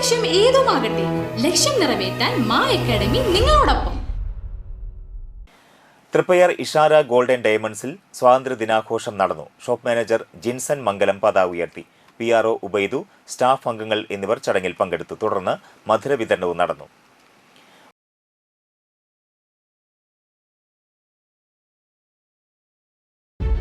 ലക്ഷ്യം ഏതുമാകട്ടെ ലക്ഷ്യം നിറവേറ്റാൻ മാ അക്കാഡമി നിങ്ങളോടൊപ്പം. തൃപ്പയാർ ഇഷാര ഗോൾഡൻ ഡയമണ്ട്സിൽ സ്വാതന്ത്ര്യ ദിനാഘോഷം നടന്നു. ഷോപ്പ് മാനേജർ ജിൻസൺ മംഗലം പതാക ഉയർത്തി. P R O Ubaidu staff അംഗങ്ങൾ എന്നിവർ ചടങ്ങിൽ പങ്കെടുത്തു. തുടർന്ന് മധുര വിതരണവും നടന്നു.